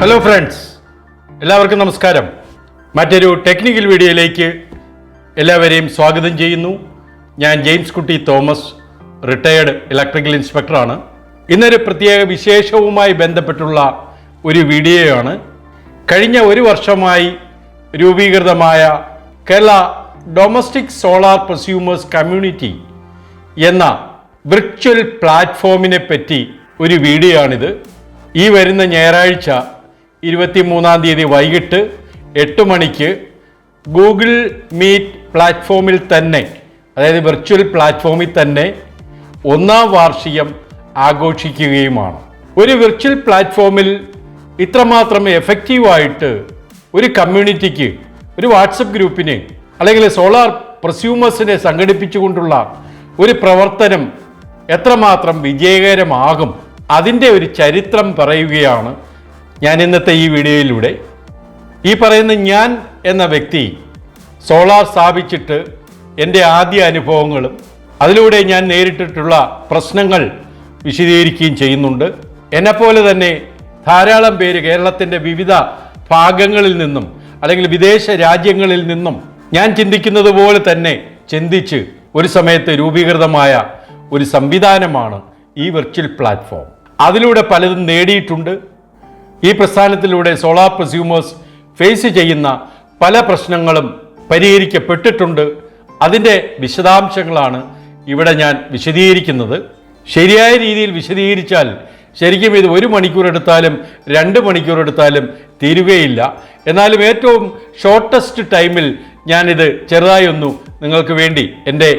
Hello friends എല്ലാവർക്കും നമസ്കാരം. മറ്റൊരു ടെക്നിക്കൽ വീഡിയോയിലേക്ക് എല്ലാവരെയും സ്വാഗതം ചെയ്യുന്നു. ഞാൻ ജെയിംസ് കുട്ടി തോമസ് റിട്ടയേർഡ് ഇലക്ട്രിക്കൽ ഇൻസ്പെക്ടറാണ് ഇന്നൊരു പ്രത്യേക വിശേഷവുമായി ബന്ധപ്പെട്ടുള്ള ഒരു വീഡിയോയാണ് കഴിഞ്ഞ ഒരു വർഷമായി രൂപീകൃതമായ Kerala domestic solar prosumers community എന്ന വിർച്വൽ പ്ലാറ്റ്ഫോമിനെ പറ്റി ഒരു വീഡിയോ ആണിത് ഈ വരുന്ന ഞായറാഴ്ച ഇരുപത്തി മൂന്നാം തീയതി വൈകിട്ട് എട്ട് മണിക്ക് ഗൂഗിൾ മീറ്റ് പ്ലാറ്റ്ഫോമിൽ തന്നെ അതായത് വെർച്വൽ പ്ലാറ്റ്ഫോമിൽ തന്നെ ഒന്നാം വാർഷികം ആഘോഷിക്കുകയുമാണ്. ഒരു വിർച്വൽ പ്ലാറ്റ്ഫോമിൽ ഇത്രമാത്രം എഫക്റ്റീവായിട്ട് ഒരു കമ്മ്യൂണിറ്റിക്ക് ഒരു വാട്സപ്പ് ഗ്രൂപ്പിനെ അല്ലെങ്കിൽ സോളാർ പ്രസ്യൂമേഴ്സിനെ സംഘടിപ്പിച്ചുകൊണ്ടുള്ള ഒരു പ്രവർത്തനം എത്രമാത്രം വിജയകരമാകും അതിന്റെ ഒരു ചരിത്രം പറയുകയാണ് ഞാൻ ഇന്നത്തെ ഈ വീഡിയോയിലൂടെ ഈ പറയുന്ന ഞാൻ എന്ന വ്യക്തി സോളാർ സ്ഥാപിച്ചിട്ട് എന്റെ ആദ്യ അനുഭവങ്ങളും അതിലൂടെ ഞാൻ നേരിട്ടിട്ടുള്ള പ്രശ്നങ്ങൾ വിശദീകരിക്കുകയും ചെയ്യുന്നുണ്ട്. എന്നെപ്പോലെ തന്നെ ധാരാളം പേര് കേരളത്തിന്റെ വിവിധ ഭാഗങ്ങളിൽ നിന്നും അല്ലെങ്കിൽ വിദേശ രാജ്യങ്ങളിൽ നിന്നും ഞാൻ ചിന്തിക്കുന്നത് പോലെ തന്നെ ചിന്തിച്ച് ഒരു സമയത്ത് രൂപീകൃതമായ ഒരു സംവിധാനമാണ് ഈ വെർച്വൽ പ്ലാറ്റ്ഫോം അതിലൂടെ പലതും നേടിയിട്ടുണ്ട്. ഈ പ്രസ്ഥാനത്തിലൂടെ സോളാർ പ്രസ്യൂമേഴ്സ് ഫേസ് ചെയ്യുന്ന പല പ്രശ്നങ്ങളും പരിഹരിക്കപ്പെട്ടിട്ടുണ്ട്. അതിന്റെ വിശദാംശങ്ങളാണ് ഇവിടെ ഞാൻ വിശദീകരിക്കുന്നത്. ശരിയായ രീതിയിൽ വിശദീകരിച്ചാൽ ശരിക്കും ഇത് ഒരു മണിക്കൂർ എടുത്താലും രണ്ട് മണിക്കൂർ എടുത്താലും തീരുകയില്ല. എന്നാലും ഏറ്റവും ഷോർട്ടസ്റ്റ് ടൈമിൽ ഞാനിത് ചെറുതായി ഒന്നു നിങ്ങൾക്ക് വേണ്ടി എന്റെ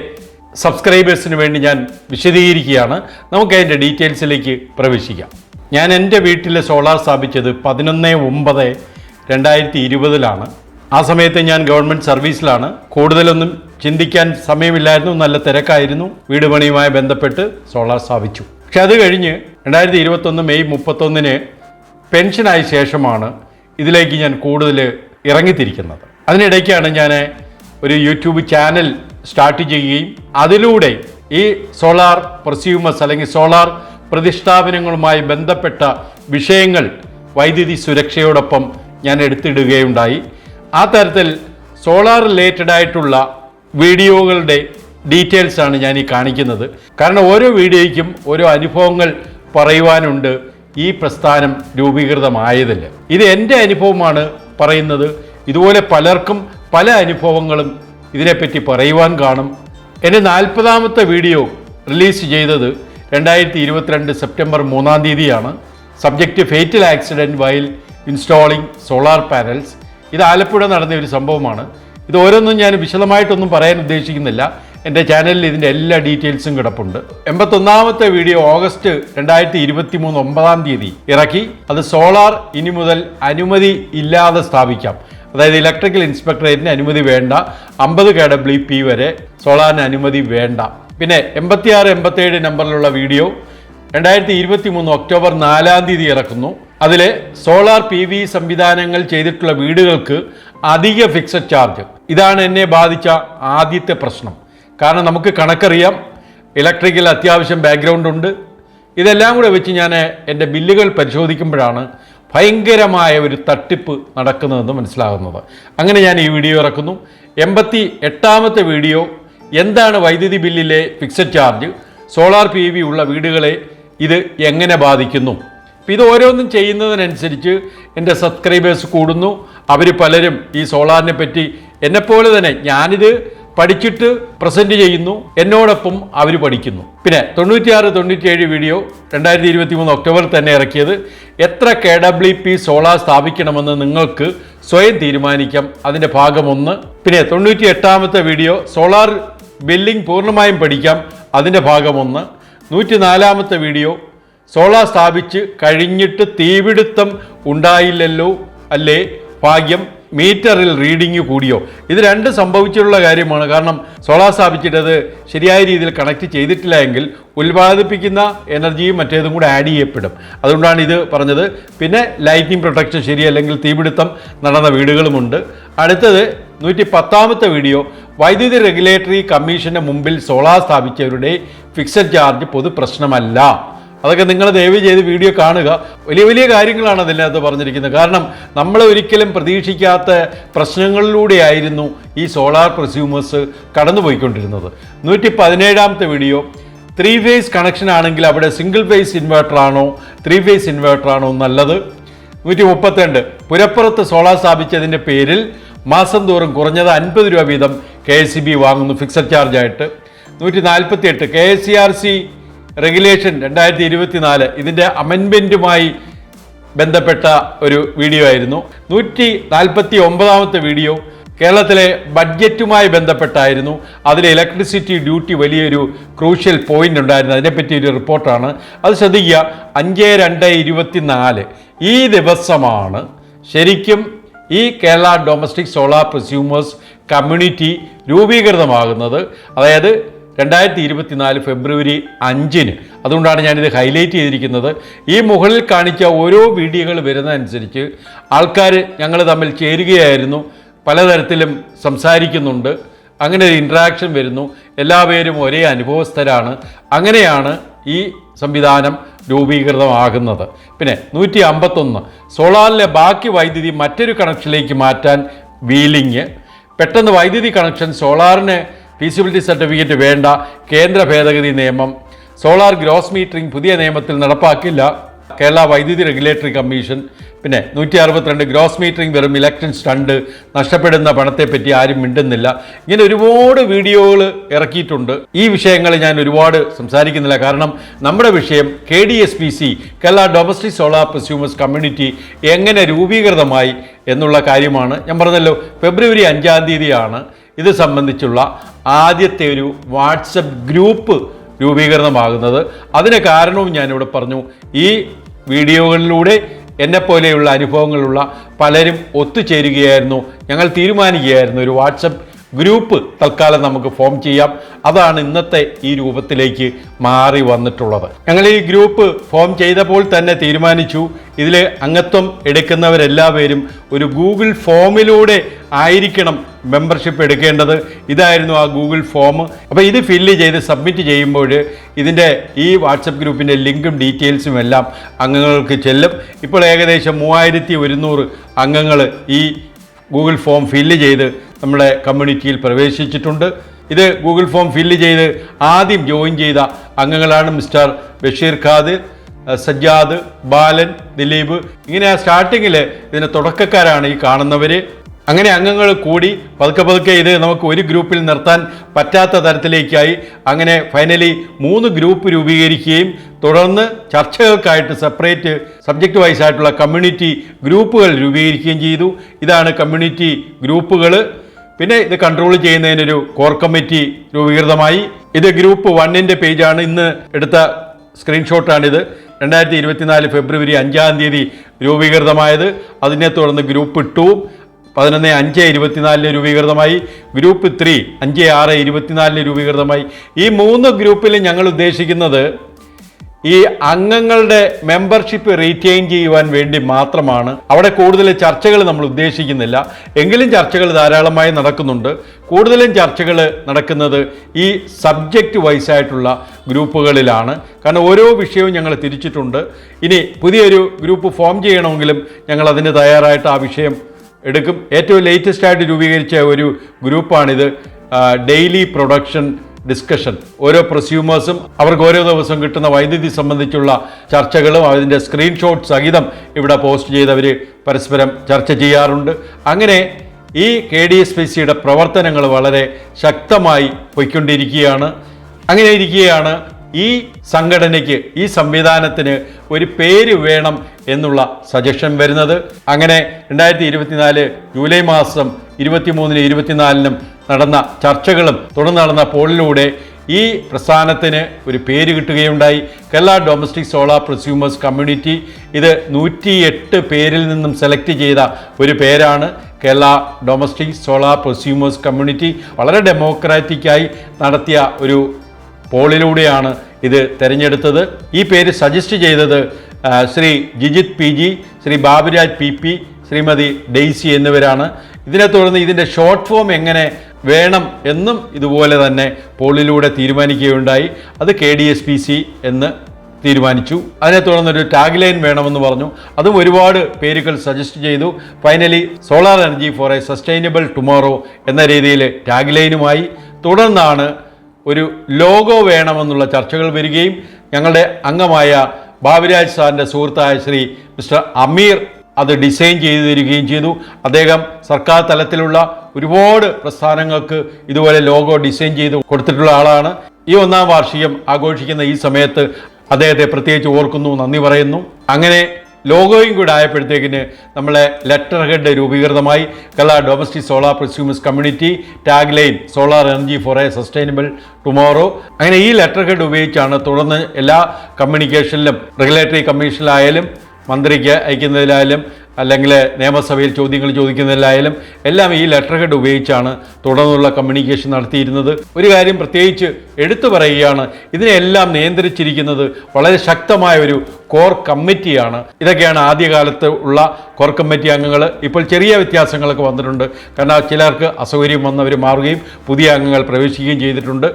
സബ്സ്ക്രൈബേഴ്സിന് വേണ്ടി ഞാൻ വിശദീകരിക്കുകയാണ്. നമുക്ക് അതിന്റെ ഡീറ്റെയിൽസിലേക്ക് പ്രവേശിക്കാം. ഞാൻ എന്റെ വീട്ടിൽ സോളാർ സ്ഥാപിച്ചത് പതിനൊന്ന് ഒമ്പത് രണ്ടായിരത്തി ഇരുപതിലാണ്. ആ സമയത്ത് ഞാൻ ഗവൺമെന്റ് സർവീസിലാണ്. കൂടുതലൊന്നും ചിന്തിക്കാൻ സമയമില്ലായിരുന്നു. നല്ല തിരക്കായിരുന്നു. വീട് പണിയുമായി ബന്ധപ്പെട്ട് സോളാർ സ്ഥാപിച്ചു. പക്ഷെ അത് കഴിഞ്ഞ് രണ്ടായിരത്തി ഇരുപത്തൊന്ന് മെയ് മുപ്പത്തൊന്നിന് പെൻഷനായ ശേഷമാണ് ഇതിലേക്ക് ഞാൻ കൂടുതൽ ഇറങ്ങിത്തിരിക്കുന്നത്. അതിനിടയ്ക്കാണ് ഞാൻ ഒരു യൂട്യൂബ് ചാനൽ സ്റ്റാർട്ട് ചെയ്യുകയും അതിലൂടെ ഈ സോളാർ പ്രസ്യൂമസ് അല്ലെങ്കിൽ സോളാർ പ്രതിഷ്ഠാപനങ്ങളുമായി ബന്ധപ്പെട്ട വിഷയങ്ങൾ വൈദ്യുതി സുരക്ഷയോടൊപ്പം ഞാൻ എടുത്തിടുകയുണ്ടായി. ആ തരത്തിൽ സോളാർ റിലേറ്റഡ് ആയിട്ടുള്ള വീഡിയോകളുടെ ഡീറ്റെയിൽസ് ആണ് ഞാൻ ഈ കാണിക്കുന്നത്. കാരണം ഓരോ വീഡിയോയ്ക്കും ഓരോ അനുഭവങ്ങൾ പറയുവാനുണ്ട് ഈ പ്രസ്ഥാനം രൂപീകൃതമായതിൽ. ഇത് എന്റെ അനുഭവമാണ് പറയുന്നത്. ഇതുപോലെ പലർക്കും പല അനുഭവങ്ങളും ഇതിനെപ്പറ്റി പറയുവാൻ കാണും. എന്റെ നാൽപ്പതാമത്തെ വീഡിയോ റിലീസ് ചെയ്തത് രണ്ടായിരത്തി ഇരുപത്തിരണ്ട് സെപ്റ്റംബർ മൂന്നാം തീയതിയാണ് subject fatal accident while installing solar panels ഇത് ആലപ്പുഴ നടന്ന ഒരു സംഭവമാണ്. ഇത് ഓരോന്നും ഞാൻ വിശദമായിട്ടൊന്നും പറയാൻ ഉദ്ദേശിക്കുന്നില്ല. എന്റെ ചാനലിൽ ഇതിന്റെ എല്ലാ ഡീറ്റെയിൽസും കിടപ്പുണ്ട്. എൺപത്തൊന്നാമത്തെ വീഡിയോ ഓഗസ്റ്റ് രണ്ടായിരത്തി ഇരുപത്തി മൂന്ന് ഒമ്പതാം തീയതി ഇറക്കി. അത് സോളാർ ഇനി മുതൽ അനുമതി ഇല്ലാതെ സ്ഥാപിക്കാം. അതായത് ഇലക്ട്രിക്കൽ ഇൻസ്പെക്ടറേറ്റിന് അനുമതി വേണ്ട. അമ്പത് കെ ഡബ്ല്യു പി വരെ സോളാറിന് അനുമതി വേണ്ട. പിന്നെ എൺപത്തിയാറ് എൺപത്തേഴ് നമ്പറിലുള്ള വീഡിയോ രണ്ടായിരത്തി ഇരുപത്തി മൂന്ന് ഒക്ടോബർ നാലാം തീയതി ഇറക്കുന്നു. അതിൽ സോളാർ പി വി സംവിധാനങ്ങൾ ചെയ്തിട്ടുള്ള വീടുകൾക്ക് അധിക ഫിക്സഡ് ചാർജ് ഇതാണ് എന്നെ ബാധിച്ച ആദ്യത്തെ പ്രശ്നം. കാരണം നമുക്ക് കണക്കറിയാം ഇലക്ട്രിക്കൽ അത്യാവശ്യം ബാക്ക്ഗ്രൗണ്ട് ഉണ്ട്. ഇതെല്ലാം കൂടെ വെച്ച് ഞാൻ എന്റെ ബില്ലുകൾ പരിശോധിക്കുമ്പോഴാണ് ഭയങ്കരമായ ഒരു തട്ടിപ്പ് നടക്കുന്നതെന്ന് മനസ്സിലാകുന്നത്. അങ്ങനെ ഞാൻ ഈ വീഡിയോ ഇറക്കുന്നു. എൺപത്തി എട്ടാമത്തെ വീഡിയോ എന്താണ് വൈദ്യുതി ബില്ലിലെ fixed charge solar P V ഉള്ള വീടുകളെ ഇത് എങ്ങനെ ബാധിക്കുന്നു? അപ്പം ഇത് ഓരോന്നും ചെയ്യുന്നതിനനുസരിച്ച് എന്റെ സബ്സ്ക്രൈബേഴ്സ് കൂടുന്നു. അവർ പലരും ഈ സോളാറിനെ പറ്റി എന്നെപ്പോലെ തന്നെ ഞാനിത് പഠിച്ചിട്ട് പ്രസന്റ് ചെയ്യുന്നു. എന്നോടൊപ്പം അവർ പഠിക്കുന്നു. പിന്നെ തൊണ്ണൂറ്റിയാറ് തൊണ്ണൂറ്റിയേഴ് വീഡിയോ രണ്ടായിരത്തി ഇരുപത്തി മൂന്ന് ഒക്ടോബറിൽ തന്നെ ഇറക്കിയത് എത്ര കെ ഡബ്ല്യു പി സോളാർ സ്ഥാപിക്കണമെന്ന് നിങ്ങൾക്ക് സ്വയം തീരുമാനിക്കാം. അതിന്റെ ഭാഗം ഒന്ന് പിന്നെ തൊണ്ണൂറ്റി എട്ടാമത്തെ വീഡിയോ സോളാർ ബില്ലിംഗ് പൂർണമായും പഠിക്കാം. അതിന്റെ ഭാഗം ഒന്ന് നൂറ്റി നാലാമത്തെ വീഡിയോ. സോളാർ സ്ഥാപിച്ച് കഴിഞ്ഞിട്ട് തീപിടുത്തം ഉണ്ടായില്ലല്ലോ അല്ലേ? ഭാഗ്യം. മീറ്ററിൽ റീഡിങ് കൂടിയോ? ഇത് രണ്ട് സംഭവിച്ചിട്ടുള്ള കാര്യമാണ്. കാരണം സോളാർ സ്ഥാപിച്ചിട്ട് അത് ശരിയായ രീതിയിൽ കണക്ട് ചെയ്തിട്ടില്ല എങ്കിൽ ഉൽപ്പാദിപ്പിക്കുന്ന എനർജിയും മറ്റേതും കൂടെ ആഡ് ചെയ്യപ്പെടും. അതുകൊണ്ടാണ് ഇത് പറഞ്ഞത്. പിന്നെ ലൈറ്റിംഗ് പ്രൊട്ടക്ഷൻ ശരിയല്ലെങ്കിൽ തീപിടുത്തം നടന്ന വീടുകളുമുണ്ട്. അടുത്തത് നൂറ്റി പത്താമത്തെ വീഡിയോ വൈദ്യുതി റെഗുലേറ്ററി കമ്മീഷന്റെ മുമ്പിൽ സോളാർ സ്ഥാപിച്ചവരുടെ ഫിക്സഡ് ചാർജ് പൊതു പ്രശ്നമല്ല അതൊക്കെ നിങ്ങൾ ദയവ് ചെയ്ത് വീഡിയോ കാണുക. വലിയ വലിയ കാര്യങ്ങളാണ് അതിനകത്ത് പറഞ്ഞിരിക്കുന്നത്. കാരണം നമ്മൾ ഒരിക്കലും പ്രതീക്ഷിക്കാത്ത പ്രശ്നങ്ങളിലൂടെയായിരുന്നു ഈ സോളാർ പ്രസ്യൂമേഴ്സ് കടന്നുപോയിക്കൊണ്ടിരുന്നത്. നൂറ്റി പതിനേഴാമത്തെ വീഡിയോ ത്രീ ഫേസ് കണക്ഷൻ ആണെങ്കിൽ അവിടെ സിംഗിൾ ഫേസ് ഇൻവേർട്ടറാണോ ത്രീ ഫേസ് ഇൻവേർട്ടറാണോ നല്ലത്? നൂറ്റി മുപ്പത്തിരണ്ട് പുരപ്പുറത്ത് സോളാർ സ്ഥാപിച്ചതിന്റെ പേരിൽ മാസം തോറും കുറഞ്ഞത് അൻപത് രൂപ വീതം കെ എസ് സി ബി വാങ്ങുന്നു ഫിക്സഡ് ചാർജായിട്ട് നൂറ്റി നാൽപ്പത്തി എട്ട് K S E R C regulation രണ്ടായിരത്തി ഇരുപത്തിനാല് ഇതിന്റെ അമെൻമെന്റുമായി ബന്ധപ്പെട്ട ഒരു വീഡിയോ ആയിരുന്നു. നൂറ്റി നാൽപ്പത്തി ഒമ്പതാമത്തെ വീഡിയോ കേരളത്തിലെ ബഡ്ജറ്റുമായി ബന്ധപ്പെട്ടായിരുന്നു. അതിൽ ഇലക്ട്രിസിറ്റി ഡ്യൂട്ടി വലിയൊരു ക്രൂഷ്യൽ പോയിന്റ് ഉണ്ടായിരുന്നു. അതിനെപ്പറ്റി ഒരു റിപ്പോർട്ടാണ് അത് ശ്രദ്ധിക്കുക. അഞ്ച് രണ്ട് ഇരുപത്തിനാല്. ഈ ദിവസമാണ് ശരിക്കും ഈ Kerala domestic solar prosumers community രൂപീകൃതമാകുന്നത്. അതായത് രണ്ടായിരത്തി ഇരുപത്തിനാല് ഫെബ്രുവരി അഞ്ചിന്. അതുകൊണ്ടാണ് ഞാനിത് ഹൈലൈറ്റ് ചെയ്തിരിക്കുന്നത്. ഈ മുകളിൽ കാണിച്ച ഓരോ വീഡിയോകൾ വരുന്നതനുസരിച്ച് ആൾക്കാർ ഞങ്ങൾ തമ്മിൽ ചേരുകയായിരുന്നു. പലതരത്തിലും സംസാരിക്കുന്നുണ്ട്. അങ്ങനെ ഒരു ഇൻട്രാക്ഷൻ വരുന്നു. എല്ലാവരും ഒരേ അനുഭവസ്ഥരാണ്. അങ്ങനെയാണ് ഈ സംവിധാനം രൂപീകൃതമാകുന്നത്. പിന്നെ നൂറ്റി അമ്പത്തൊന്ന് സോളാറിലെ ബാക്കി വൈദ്യുതി മറ്റൊരു കണക്ഷനിലേക്ക് മാറ്റാൻ വീലിംഗ്. പെട്ടെന്ന് വൈദ്യുതി കണക്ഷൻ സോളാറിന് ഫീസിബിലിറ്റി സർട്ടിഫിക്കറ്റ് വേണ്ട കേന്ദ്ര ഭേദഗതി നിയമം. സോളാർ ഗ്രോസ് മീറ്ററിംഗ് പുതിയ നിയമത്തിൽ നടപ്പാക്കില്ല. കേരള വൈദ്യുതി റെഗുലേറ്ററി കമ്മീഷൻ. പിന്നെ നൂറ്റി അറുപത്തിരണ്ട് ഗ്രോസ് മീറ്ററിംഗ് വെറും ഇലക്ഷൻ സ്റ്റണ്ട് നഷ്ടപ്പെടുന്ന പണത്തെപ്പറ്റി ആരും മിണ്ടുന്നില്ല. ഇങ്ങനെ ഒരുപാട് വീഡിയോകൾ ഇറക്കിയിട്ടുണ്ട്. ഈ വിഷയങ്ങൾ ഞാൻ ഒരുപാട് സംസാരിക്കുന്നില്ല. കാരണം നമ്മുടെ വിഷയം K D S P C Kerala domestic solar prosumers community എങ്ങനെ രൂപീകൃതമായി എന്നുള്ള കാര്യമാണ് ഞാൻ പറഞ്ഞല്ലോ. ഫെബ്രുവരി അഞ്ചാം തീയതിയാണ് ഇത് സംബന്ധിച്ചുള്ള ആദ്യത്തെ ഒരു വാട്സപ്പ് ഗ്രൂപ്പ് രൂപീകരണമാകുന്നത് അതിന് കാരണവും ഞാനിവിടെ പറഞ്ഞു. ഈ വീഡിയോകളിലൂടെ എന്നെപ്പോലെയുള്ള അനുഭവങ്ങളുള്ള പലരും ഒത്തുചേരുകയായിരുന്നു. ഞങ്ങൾ തീരുമാനിക്കുകയായിരുന്നു. ഒരു വാട്സപ്പ് ഗ്രൂപ്പ് തൽക്കാലം നമുക്ക് ഫോം ചെയ്യാം. അതാണ് ഇന്നത്തെ ഈ രൂപത്തിലേക്ക് മാറി വന്നിട്ടുള്ളത്. ഞങ്ങൾ ഈ ഗ്രൂപ്പ് ഫോം ചെയ്തപ്പോൾ തന്നെ തീരുമാനിച്ചു. ഇതിൽ അംഗത്വം എടുക്കുന്നവരെല്ലാവരും ഒരു ഗൂഗിൾ ഫോമിലൂടെ ആയിരിക്കണം മെമ്പർഷിപ്പ് എടുക്കേണ്ടത്. ഇതായിരുന്നു ആ ഗൂഗിൾ ഫോം അപ്പോൾ ഇത് ഫില്ല് ചെയ്ത് സബ്മിറ്റ് ചെയ്യുമ്പോൾ ഇതിന്റെ ഈ വാട്സപ്പ് ഗ്രൂപ്പിന്റെ ലിങ്കും ഡീറ്റെയിൽസും എല്ലാം അംഗങ്ങൾക്ക് ചെല്ലും. ഇപ്പോൾ ഏകദേശം മൂവായിരത്തി ഒരുന്നൂറ് അംഗങ്ങൾ ഈ ഗൂഗിൾ ഫോം ഫില്ല് ചെയ്ത് നമ്മുടെ കമ്മ്യൂണിറ്റിയിൽ പ്രവേശിച്ചിട്ടുണ്ട്. ഇത് ഗൂഗിൾ ഫോം ഫില്ല് ചെയ്ത് ആദ്യം ജോയിൻ ചെയ്ത അംഗങ്ങളാണ് മിസ്റ്റർ ബഷീർ ഖാദിർ സജ്ജാദ് ബാലൻ ദിലീപ്. ഇങ്ങനെ ആ സ്റ്റാർട്ടിങ്ങിൽ ഇതിന്റെ തുടക്കക്കാരാണ് ഈ കാണുന്നവർ അങ്ങനെ അംഗങ്ങൾ കൂടി പതുക്കെ പതുക്കെ ഇത് നമുക്ക് ഒരു ഗ്രൂപ്പിൽ നിർത്താൻ പറ്റാത്ത തരത്തിലേക്കായി. അങ്ങനെ ഫൈനലി മൂന്ന് ഗ്രൂപ്പ് രൂപീകരിക്കുകയും തുടർന്ന് ചർച്ചകൾക്കായിട്ട് സെപ്പറേറ്റ് സബ്ജക്റ്റ് വൈസ് ആയിട്ടുള്ള കമ്മ്യൂണിറ്റി ഗ്രൂപ്പുകൾ രൂപീകരിക്കുകയും ചെയ്തു. ഇതാണ് കമ്മ്യൂണിറ്റി ഗ്രൂപ്പുകൾ. പിന്നെ ഇത് കൺട്രോൾ ചെയ്യുന്നതിനൊരു കോർ കമ്മിറ്റി രൂപീകൃതമായി. ഇത് ഗ്രൂപ്പ് വണ്ണിന്റെ പേജാണ് ഇന്ന് എടുത്ത സ്ക്രീൻഷോട്ടാണിത് രണ്ടായിരത്തി ഇരുപത്തിനാല് ഫെബ്രുവരി അഞ്ചാം തീയതി രൂപീകൃതമായത്. അതിനെ തുടർന്ന് ഗ്രൂപ്പ് ടു പതിനൊന്ന് അഞ്ച് ഇരുപത്തിനാലിന് രൂപീകൃതമായി ഗ്രൂപ്പ് ത്രീ അഞ്ച് ആറ് ഇരുപത്തിനാലിന് രൂപീകൃതമായി. ഈ മൂന്ന് ഗ്രൂപ്പിൽ ഞങ്ങൾ ഉദ്ദേശിക്കുന്നത് ഈ അംഗങ്ങളുടെ മെമ്പർഷിപ്പ് റീറ്റെയിൻ ചെയ്യുവാൻ വേണ്ടി മാത്രമാണ്. അവിടെ കൂടുതൽ ചർച്ചകൾ നമ്മൾ ഉദ്ദേശിക്കുന്നില്ല. എങ്കിലും ചർച്ചകൾ ധാരാളമായി നടക്കുന്നുണ്ട്. കൂടുതലും ചർച്ചകൾ നടക്കുന്നത് ഈ സബ്ജക്റ്റ് വൈസ് ആയിട്ടുള്ള ഗ്രൂപ്പുകളിലാണ്. കാരണം ഓരോ വിഷയവും ഞങ്ങൾ തിരിച്ചിട്ടുണ്ട്. ഇനി പുതിയൊരു ഗ്രൂപ്പ് ഫോം ചെയ്യണമെങ്കിലും ഞങ്ങൾ അതിന് തയ്യാറായിട്ട് ആ വിഷയം എടുക്കും. ഏറ്റവും ലേറ്റസ്റ്റ് ആയിട്ട് രൂപീകരിച്ച ഒരു ഗ്രൂപ്പാണിത്. ഡെയിലി പ്രൊഡക്ഷൻ ഡിസ്കഷൻ ഓരോ പ്രസ്യൂമേഴ്സും അവർക്ക് ഓരോ ദിവസം കിട്ടുന്ന വൈദ്യുതി സംബന്ധിച്ചുള്ള ചർച്ചകളും അതിന്റെ സ്ക്രീൻഷോട്ട് സഹിതം ഇവിടെ പോസ്റ്റ് ചെയ്തവർ പരസ്പരം ചർച്ച ചെയ്യാറുണ്ട്. അങ്ങനെ ഈ കെ ഡി എസ് പി സിയുടെ പ്രവർത്തനങ്ങൾ വളരെ ശക്തമായി പൊയ്ക്കൊണ്ടിരിക്കുകയാണ്. അങ്ങനെ ഇരിക്കുകയാണ് ഈ സംഘടനയ്ക്ക് ഈ സംവിധാനത്തിന് ഒരു പേര് വേണം എന്നുള്ള സജഷൻ വരുന്നത്. അങ്ങനെ രണ്ടായിരത്തി ഇരുപത്തിനാല് ജൂലൈ മാസം ഇരുപത്തിമൂന്നിനും ഇരുപത്തിനാലിനും നടന്ന ചർച്ചകളും തുടർന്ന് നടന്ന പോളിലൂടെ ഈ പ്രസ്ഥാനത്തിന് ഒരു പേര് കിട്ടുകയുണ്ടായി. Kerala domestic solar prosumers community ഇത് നൂറ്റിയെട്ട് പേരിൽ നിന്നും സെലക്ട് ചെയ്ത ഒരു പേരാണ് Kerala domestic solar prosumers community വളരെ ഡെമോക്രാറ്റിക്കായി നടത്തിയ ഒരു പോളിലൂടെയാണ് ഇത് തിരഞ്ഞെടുത്തത്. ഈ പേര് സജസ്റ്റ് ചെയ്തത് Shri Jijith P G Shri Baburaj P P Shrimati Daisy എന്നിവരാണ്. ഇതിനെ തുടർന്ന് ഇതിന്റെ ഷോർട്ട് ഫോം എങ്ങനെ വേണം എന്നും ഇതുപോലെ തന്നെ പോളിലൂടെ തീരുമാനിക്കുകയുണ്ടായി. അത് K D S P C എന്ന് തീരുമാനിച്ചു. അതിനെ തുടർന്നൊരു ടാഗ് ലൈൻ വേണമെന്ന് പറഞ്ഞു. അതും ഒരുപാട് പേരുകൾ സജസ്റ്റ് ചെയ്തു. Finally solar energy for a sustainable tomorrow എന്ന രീതിയിൽ ടാഗ് ലൈനുമായി തുടർന്നാണ് ഒരു ലോഗോ വേണമെന്നുള്ള ചർച്ചകൾ വരികയും ഞങ്ങളുടെ അംഗമായ ബാബുരാജ് സാറിന്റെ സുഹൃത്തായ ശ്രീ മിസ്റ്റർ അമീർ അത് ഡിസൈൻ ചെയ്തു തരികയും ചെയ്തു. അദ്ദേഹം സർക്കാർ തലത്തിലുള്ള ഒരുപാട് പ്രസ്ഥാനങ്ങൾക്ക് ഇതുപോലെ ലോഗോ ഡിസൈൻ ചെയ്ത് കൊടുത്തിട്ടുള്ള ആളാണ്. ഈ ഒന്നാം വാർഷികം ആഘോഷിക്കുന്ന ഈ സമയത്ത് അദ്ദേഹത്തെ പ്രത്യേകിച്ച് ഓർക്കുന്നു നന്ദി പറയുന്നു. അങ്ങനെ ലോഗോയും കൂടെ ആയപ്പോഴത്തേക്കിന് നമ്മളെ letter head രൂപീകൃതമായി. Kerala domestic solar prosumers community tag line solar energy for a sustainable tomorrow അങ്ങനെ ഈ ലെറ്റർ ഹെഡ് ഉപയോഗിച്ചാണ് തുടർന്ന് എല്ലാ കമ്മ്യൂണിക്കേഷനിലും റെഗുലേറ്ററി കമ്മീഷനിലായാലും മന്ത്രിക്ക് അയക്കുന്നതിലായാലും അല്ലെങ്കിൽ നിയമസഭയിൽ ചോദ്യങ്ങൾ ചോദിക്കുന്നതിലായാലും എല്ലാം ഈ ലെറ്റർ ഹെഡ് ഉപയോഗിച്ചാണ് തുടർന്നുള്ള കമ്മ്യൂണിക്കേഷൻ നടത്തിയിരുന്നത്. ഒരു കാര്യം പ്രത്യേകിച്ച് എടുത്തു പറയുകയാണ് ഇതിനെല്ലാം നിയന്ത്രിച്ചിരിക്കുന്നത് വളരെ ശക്തമായ ഒരു കോർ കമ്മിറ്റിയാണ് ഇതൊക്കെയാണ് ആദ്യകാലത്ത് ഉള്ള കോർ കമ്മിറ്റി അംഗങ്ങൾ ഇപ്പോൾ ചെറിയ വ്യത്യാസങ്ങളൊക്കെ വന്നിട്ടുണ്ട്. കാരണം ചിലർക്ക് അസൗകര്യം വന്നവർ മാറുകയും പുതിയ അംഗങ്ങൾ പ്രവേശിക്കുകയും ചെയ്തിട്ടുണ്ട്.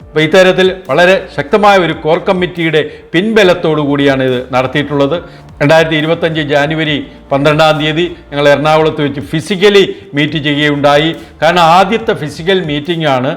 അപ്പോൾ ഇത്തരത്തിൽ വളരെ ശക്തമായ ഒരു കോർ കമ്മിറ്റിയുടെ പിൻബലത്തോടു കൂടിയാണ് ഇത് നടത്തിയിട്ടുള്ളത്. രണ്ടായിരത്തി ഇരുപത്തഞ്ച് ജാനുവരി പന്ത്രണ്ടാം തീയതി ഞങ്ങൾ എറണാകുളത്ത് വെച്ച് ഫിസിക്കലി മീറ്റ് ചെയ്യുകയുണ്ടായി. കാരണം ആദ്യത്തെ ഫിസിക്കൽ മീറ്റിംഗ് ആണ്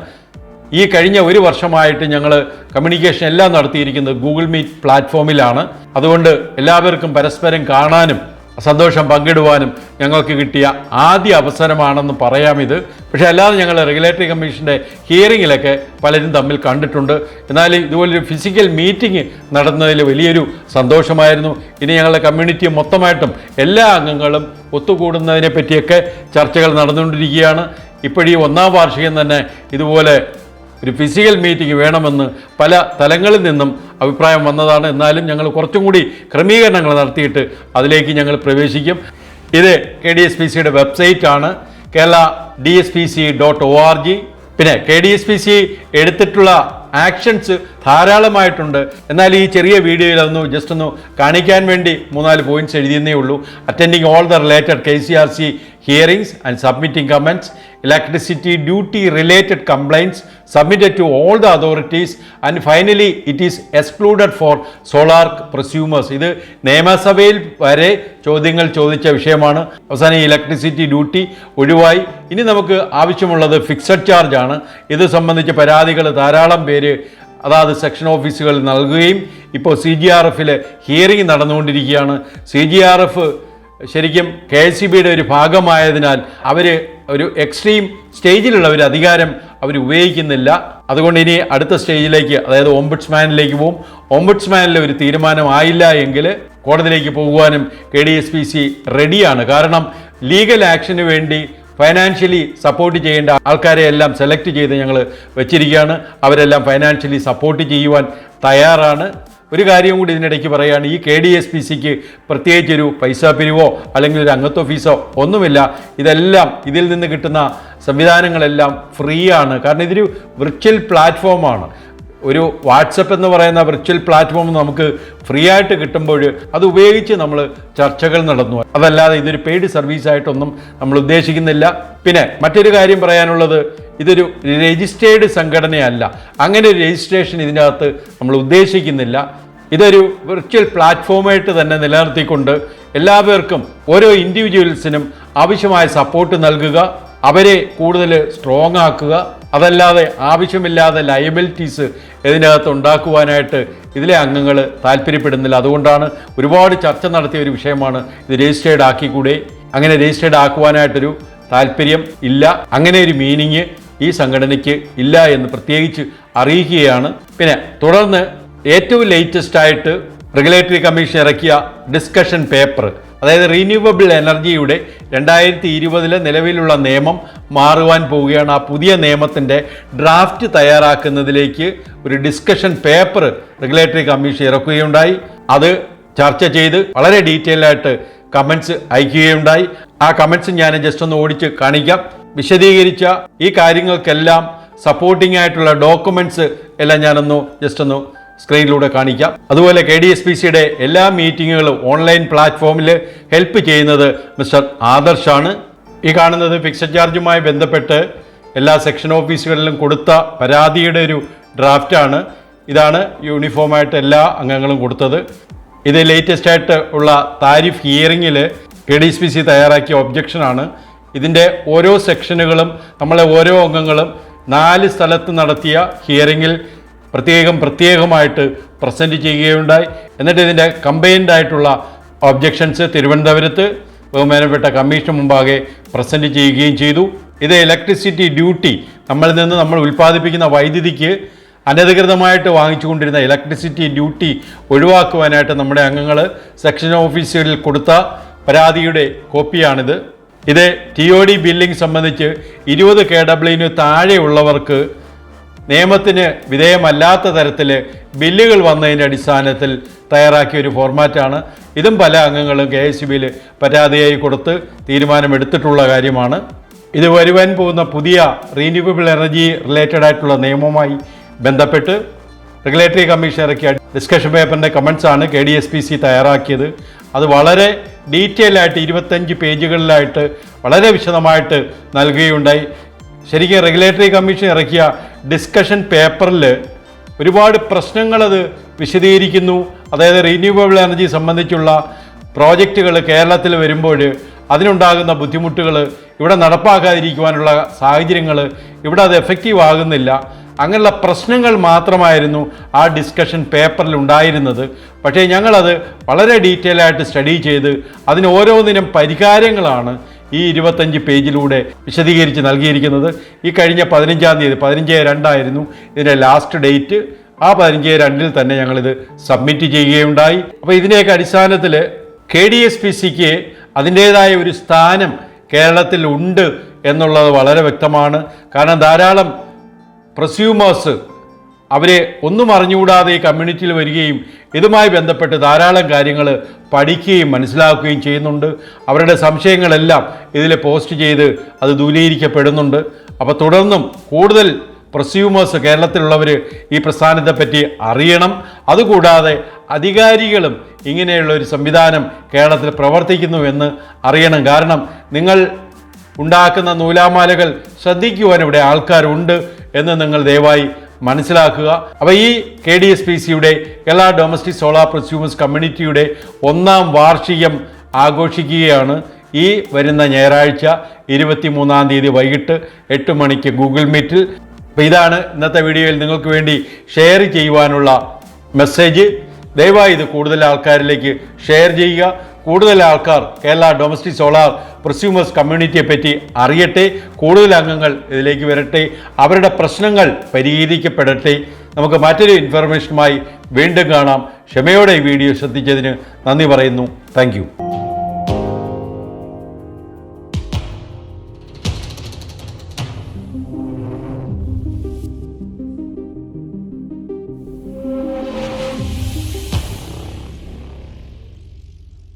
ഈ കഴിഞ്ഞ ഒരു വർഷമായിട്ട് ഞങ്ങൾ കമ്മ്യൂണിക്കേഷൻ എല്ലാം നടത്തിയിരിക്കുന്നത് ഗൂഗിൾ മീറ്റ് പ്ലാറ്റ്ഫോമിലാണ് അതുകൊണ്ട് എല്ലാവർക്കും പരസ്പരം കാണാനും സന്തോഷം പങ്കിടുവാനും ഞങ്ങൾക്ക് കിട്ടിയ ആദ്യ അവസരമാണെന്ന് പറയാം ഇത്. പക്ഷേ അല്ലാതെ ഞങ്ങൾ റെഗുലേറ്ററി കമ്മീഷന്റെ ഹിയറിങ്ങിലൊക്കെ പലരും തമ്മിൽ കണ്ടിട്ടുണ്ട്. എന്നാൽ ഇതുപോലൊരു ഫിസിക്കൽ മീറ്റിംഗ് നടന്നതിൽ വലിയൊരു സന്തോഷമായിരുന്നു. ഇനി ഞങ്ങളുടെ കമ്മ്യൂണിറ്റി മൊത്തമായിട്ടും എല്ലാ അംഗങ്ങളും ഒത്തുകൂടുന്നതിനെ പറ്റിയൊക്കെ ചർച്ചകൾ നടന്നുകൊണ്ടിരിക്കുകയാണ്. ഇപ്പോഴീ ഒന്നാം വാർഷികം തന്നെ ഇതുപോലെ ഒരു ഫിസിക്കൽ മീറ്റിംഗ് വേണമെന്ന് പല തലങ്ങളിൽ നിന്നും അഭിപ്രായം വന്നതാണ്. എന്നാലും ഞങ്ങൾ കുറച്ചും കൂടി ക്രമീകരണങ്ങൾ നടത്തിയിട്ട് അതിലേക്ക് ഞങ്ങൾ പ്രവേശിക്കും. ഇത് കെ ഡി എസ് പി സിയുടെ വെബ്സൈറ്റ് ആണ് Kerala D S P C dot O R G. പിന്നെ K D S P C എടുത്തിട്ടുള്ള ആക്ഷൻസ് ധാരാളമായിട്ടുണ്ട്. എന്നാൽ ഈ ചെറിയ വീഡിയോയിൽ അതൊന്ന് ജസ്റ്റ് ഒന്ന് കാണിക്കാൻ വേണ്ടി മൂന്നാൽ പോയിന്റ്സ് എഴുതിയെന്നേ ഉള്ളൂ. Attending all the related K C R C hearings and submitting comments electricity duty related complaints submitted to all the authorities and finally it is excluded for solar prosumers ഇത് നിയമസഭയിൽ വരെ ചോദ്യങ്ങൾ ചോദിച്ച വിഷയമാണ്. അവസാനം ഇലക്ട്രിസിറ്റി ഡ്യൂട്ടി ഒഴിവായി. ഇനി നമുക്ക് ആവശ്യമുള്ളത് ഫിക്സഡ് ചാർജ് ആണ്. ഇത് സംബന്ധിച്ച പരാതികൾ ധാരാളം പേര് അതാത് സെക്ഷൻ ഓഫീസുകളിൽ നൽകുകയും ഇപ്പോൾ സി ജി ആർ എഫിൽ ഹിയറിംഗ് നടന്നുകൊണ്ടിരിക്കുകയാണ്. സി ജി ആർ എഫ് ശരിക്കും കെ എസ് സി ബിയുടെ ഒരു ഭാഗമായതിനാൽ അവർ ഒരു എക്സ്ട്രീം സ്റ്റേജിലുള്ള ഒരു അധികാരം അവർ ഉപയോഗിക്കുന്നില്ല. അതുകൊണ്ട് ഇനി അടുത്ത സ്റ്റേജിലേക്ക് അതായത് ഓംബുഡ്സ്മാനിലേക്ക് പോകും ഓംബുഡ്സ്മാനിലെ ഒരു തീരുമാനമായില്ല എങ്കിൽ കോടതിയിലേക്ക് പോകുവാനും K D S P C റെഡിയാണ്. കാരണം ലീഗൽ ആക്ഷന് വേണ്ടി ഫൈനാൻഷ്യലി സപ്പോർട്ട് ചെയ്യേണ്ട ആൾക്കാരെ എല്ലാം സെലക്ട് ചെയ്ത് ഞങ്ങൾ വെച്ചിരിക്കുകയാണ്. അവരെല്ലാം ഫൈനാൻഷ്യലി സപ്പോർട്ട് ചെയ്യുവാൻ തയ്യാറാണ്. ഒരു കാര്യം കൂടി ഇതിനിടയ്ക്ക് പറയുകയാണ് ഈ കെ ഡി എസ് പി സിക്ക് പ്രത്യേകിച്ച് ഒരു പൈസ പിരിവോ അല്ലെങ്കിൽ ഒരു അംഗത്വ ഫീസോ ഒന്നുമില്ല. ഇതെല്ലാം ഇതിൽ നിന്ന് കിട്ടുന്ന സംവിധാനങ്ങളെല്ലാം ഫ്രീ ആണ്. കാരണം ഇതൊരു വിർച്വൽ പ്ലാറ്റ്ഫോമാണ് ഒരു വാട്സപ്പ് എന്ന് പറയുന്ന വിർച്വൽ പ്ലാറ്റ്ഫോം നമുക്ക് ഫ്രീ ആയിട്ട് കിട്ടുമ്പോൾ അത് ഉപയോഗിച്ച് നമ്മൾ ചർച്ചകൾ നടന്നു. അതല്ലാതെ ഇതൊരു പെയ്ഡ് സർവീസ് ആയിട്ടൊന്നും നമ്മൾ ഉദ്ദേശിക്കുന്നില്ല. പിന്നെ മറ്റൊരു കാര്യം പറയാനുള്ളത് ഇതൊരു രജിസ്റ്റേർഡ് സംഘടനയല്ല. അങ്ങനെ ഒരു രജിസ്ട്രേഷൻ ഇതിനകത്ത് നമ്മൾ ഉദ്ദേശിക്കുന്നില്ല. ഇതൊരു വിർച്വൽ പ്ലാറ്റ്ഫോമായിട്ട് തന്നെ നിലനിർത്തിക്കൊണ്ട് എല്ലാവർക്കും ഓരോ ഇൻഡിവിജ്വൽസിനും ആവശ്യമായ സപ്പോർട്ട് നൽകുക അവരെ കൂടുതൽ സ്ട്രോങ് ആക്കുക അതല്ലാതെ ആവശ്യമില്ലാതെ ലയബിലിറ്റീസ് ഇതിനകത്ത് ഉണ്ടാക്കുവാനായിട്ട് ഇതിലെ അംഗങ്ങൾ താല്പര്യപ്പെടുന്നില്ല. അതുകൊണ്ടാണ് ഒരുപാട് ചർച്ച നടത്തിയ ഒരു വിഷയമാണ് ഇത് രജിസ്റ്റേർഡ് ആക്കിക്കൂടെ. അങ്ങനെ രജിസ്റ്റേർഡ് ആക്കുവാനായിട്ടൊരു താല്പര്യം ഇല്ല. അങ്ങനെ ഒരു മീനിങ് ഈ സംഘടനയ്ക്ക് ഇല്ല എന്ന് പ്രത്യേകിച്ച് അറിയിക്കുകയാണ്. പിന്നെ തുടർന്ന് ഏറ്റവും ലേറ്റസ്റ്റ് ആയിട്ട് റെഗുലേറ്ററി കമ്മീഷൻ ഇറക്കിയ ഡിസ്കഷൻ പേപ്പർ അതായത് റീന്യൂവബിൾ എനർജിയുടെ രണ്ടായിരത്തി ഇരുപതിലെ നിലവിലുള്ള നിയമം മാറുവാൻ പോവുകയാണ്. ആ പുതിയ നിയമത്തിന്റെ ഡ്രാഫ്റ്റ് തയ്യാറാക്കുന്നതിലേക്ക് ഒരു ഡിസ്കഷൻ പേപ്പർ റെഗുലേറ്ററി കമ്മീഷൻ ഇറക്കുകയുണ്ടായി. അത് ചർച്ച ചെയ്ത് വളരെ ഡീറ്റെയിൽ ആയിട്ട് കമൻസ് അയക്കുകയുണ്ടായി. ആ കമൻസ് ഞാൻ ജസ്റ്റ് ഒന്ന് ഓടിച്ച് കാണിക്കാം. വിശദീകരിച്ച ഈ കാര്യങ്ങൾക്കെല്ലാം സപ്പോർട്ടിംഗ് ആയിട്ടുള്ള ഡോക്യുമെന്റ്സ് എല്ലാം ഞാനൊന്ന് ജസ്റ്റ് ഒന്ന് സ്ക്രീനിലൂടെ കാണിക്കാം. അതുപോലെ കെ ഡി എസ് പി സിയുടെ എല്ലാ മീറ്റിങ്ങുകളും ഓൺലൈൻ പ്ലാറ്റ്ഫോമിൽ ഹെൽപ്പ് ചെയ്യുന്നത് മിസ്റ്റർ ആദർശാണ്. ഈ കാണുന്നത് ഫിക്സഡ് ചാർജുമായി ബന്ധപ്പെട്ട് എല്ലാ സെക്ഷൻ ഓഫീസുകളിലും കൊടുത്ത പരാതിയുടെ ഒരു ഡ്രാഫ്റ്റാണ്. ഇതാണ് യൂണിഫോമായിട്ട് എല്ലാ അംഗങ്ങളും കൊടുത്തത്. ഇത് ലേറ്റസ്റ്റ് ആയിട്ട് ഉള്ള tariff ഹിയറിങ്ങിൽ K D S P C തയ്യാറാക്കിയ ഒബ്ജക്ഷനാണ് ഇതിന്റെ ഓരോ സെക്ഷനുകളും നമ്മളെ ഓരോ അംഗങ്ങളും നാല് സ്ഥലത്ത് നടത്തിയ ഹിയറിങ്ങിൽ പ്രത്യേകം പ്രത്യേകമായിട്ട് പ്രസന്റ് ചെയ്യുകയുണ്ടായി. എന്നിട്ട് ഇതിന്റെ കമ്പൈൻഡ് ആയിട്ടുള്ള ഒബ്ജക്ഷൻസ് തിരുവനന്തപുരത്ത് ബഹുമാനപ്പെട്ട കമ്മീഷൻ മുമ്പാകെ പ്രസന്റ് ചെയ്യുകയും ചെയ്തു. ഇത് ഇലക്ട്രിസിറ്റി ഡ്യൂട്ടി നമ്മളിൽ നിന്ന് നമ്മൾ ഉൽപ്പാദിപ്പിക്കുന്ന വൈദ്യുതിക്ക് അനധികൃതമായിട്ട് വാങ്ങിച്ചുകൊണ്ടിരുന്ന ഇലക്ട്രിസിറ്റി ഡ്യൂട്ടി ഒഴിവാക്കുവാനായിട്ട് നമ്മുടെ അംഗങ്ങൾ സെക്ഷൻ ഓഫീസുകളിൽ കൊടുത്ത പരാതിയുടെ കോപ്പിയാണിത്. ഇത് ടി ഒ ഡി ബില്ലിംഗ് സംബന്ധിച്ച് ഇരുപത് കെ ഡബ്ല്യുവിന് താഴെയുള്ളവർക്ക് നിയമത്തിന് വിധേയമല്ലാത്ത തരത്തിൽ ബില്ലുകൾ വന്നതിന്റെ അടിസ്ഥാനത്തിൽ തയ്യാറാക്കിയ ഒരു ഫോർമാറ്റാണ്. ഇതും പല അംഗങ്ങളും കെ എസ് ബിയിൽ പരാതിയായി കൊടുത്ത് തീരുമാനമെടുത്തിട്ടുള്ള കാര്യമാണ്. ഇത് വരുവാൻ പോകുന്ന പുതിയ റീന്യൂവബിൾ എനർജി റിലേറ്റഡ് ആയിട്ടുള്ള നിയമവുമായി ബന്ധപ്പെട്ട് റെഗുലേറ്ററി കമ്മീഷൻ ഇറക്കിയ ഡിസ്കഷൻ പേപ്പറിന്റെ കമൻസാണ് K D S P C തയ്യാറാക്കിയത്. അത് വളരെ ഡീറ്റെയിൽ ആയിട്ട് ഇരുപത്തഞ്ച് പേജുകളിലായിട്ട് വളരെ വിശദമായിട്ട് നൽകുകയുണ്ടായി. ശരിക്കും റെഗുലേറ്ററി കമ്മീഷൻ ഇറക്കിയ ഡിസ്കഷൻ പേപ്പറിൽ ഒരുപാട് പ്രശ്നങ്ങളത് വിശദീകരിക്കുന്നു. അതായത് റീന്യൂവബിൾ എനർജി സംബന്ധിച്ചുള്ള പ്രോജക്റ്റുകൾ കേരളത്തിൽ വരുമ്പോൾ അതിനുണ്ടാകുന്ന ബുദ്ധിമുട്ടുകൾ ഇവിടെ നടപ്പാക്കാതിരിക്കുവാനുള്ള സാഹചര്യങ്ങൾ ഇവിടെ അത് എഫക്റ്റീവ് ആകുന്നില്ല. അങ്ങനെയുള്ള പ്രശ്നങ്ങൾ മാത്രമായിരുന്നു ആ ഡിസ്കഷൻ പേപ്പറിൽ ഉണ്ടായിരുന്നത്. പക്ഷേ ഞങ്ങളത് വളരെ ഡീറ്റെയിൽ ആയിട്ട് സ്റ്റഡി ചെയ്ത് അതിന് ഓരോന്നിനും പരിഹാരങ്ങളാണ് ഈ ഇരുപത്തഞ്ച് പേജിലൂടെ വിശദീകരിച്ച് നൽകിയിരിക്കുന്നത് ഈ കഴിഞ്ഞ പതിനഞ്ചാം തീയതി പതിനഞ്ച് രണ്ടായിരുന്നു. ഇതിന്റെ ലാസ്റ്റ് ഡേറ്റ് ആ പതിനഞ്ച് രണ്ടിൽ തന്നെ ഞങ്ങളിത് സബ്മിറ്റ് ചെയ്യുകയുണ്ടായി. അപ്പോൾ ഇതിന്റെയൊക്കെ അടിസ്ഥാനത്തിൽ കെ ഡി എസ് പി സിക്ക് അതിന്റേതായ ഒരു സ്ഥാനം കേരളത്തിൽ ഉണ്ട് എന്നുള്ളത് വളരെ വ്യക്തമാണ്. കാരണം ധാരാളം പ്രസ്യൂമേഴ്സ് അവരെ ഒന്നും അറിഞ്ഞുകൂടാതെ ഈ കമ്മ്യൂണിറ്റിയിൽ വരികയും ഇതുമായി ബന്ധപ്പെട്ട് ധാരാളം കാര്യങ്ങൾ പഠിക്കുകയും മനസ്സിലാക്കുകയും ചെയ്യുന്നുണ്ട്. അവരുടെ സംശയങ്ങളെല്ലാം ഇതിൽ പോസ്റ്റ് ചെയ്ത് അത് ദൂരീകരിക്കപ്പെടുന്നുണ്ട്. അപ്പോൾ തുടർന്നും കൂടുതൽ പ്രസ്യൂമേഴ്സ് കേരളത്തിലുള്ളവർ ഈ പ്രസ്ഥാനത്തെപ്പറ്റി അറിയണം. അതുകൂടാതെ അധികാരികളും ഇങ്ങനെയുള്ള ഒരു സംവിധാനം കേരളത്തിൽ പ്രവർത്തിക്കുന്നു എന്ന് അറിയണം. കാരണം നിങ്ങൾ ഉണ്ടാക്കുന്ന നൂലാമാലകൾ ശ്രദ്ധിക്കുവാൻ ഇവിടെ ആൾക്കാരുണ്ട് എന്ന് നിങ്ങൾ ദയവായി മനസ്സിലാക്കുക. അപ്പോൾ ഈ കെ ഡി എസ് പി സിയുടെ കേരള ഡൊമസ്റ്റിക് സോളാർ പ്രൊസ്യൂമേഴ്സ് കമ്മ്യൂണിറ്റിയുടെ ഒന്നാം വാർഷികം ആഘോഷിക്കുകയാണ് ഈ വരുന്ന ഞായറാഴ്ച ഇരുപത്തി മൂന്നാം തീയതി വൈകിട്ട് എട്ട് മണിക്ക് ഗൂഗിൾ മീറ്റിൽ. അപ്പോൾ ഇതാണ് ഇന്നത്തെ വീഡിയോയിൽ നിങ്ങൾക്ക് വേണ്ടി ഷെയർ ചെയ്യുവാനുള്ള മെസ്സേജ്. ദയവായി ഇത് കൂടുതൽ ആൾക്കാരിലേക്ക് ഷെയർ ചെയ്യുക. കൂടുതൽ ആൾക്കാർ കേരള ഡൊമസ്റ്റിക് സോളാർ പ്രസ്യൂമേഴ്സ് കമ്മ്യൂണിറ്റിയെ പറ്റി അറിയട്ടെ കൂടുതൽ അംഗങ്ങൾ ഇതിലേക്ക് വരട്ടെ അവരുടെ പ്രശ്നങ്ങൾ പരിഹരിക്കപ്പെടട്ടെ. നമുക്ക് മറ്റൊരു ഇൻഫർമേഷനുമായി വീണ്ടും കാണാം. ക്ഷമയോടെ ഈ വീഡിയോ ശ്രദ്ധിച്ചതിന് നന്ദി പറയുന്നു. താങ്ക്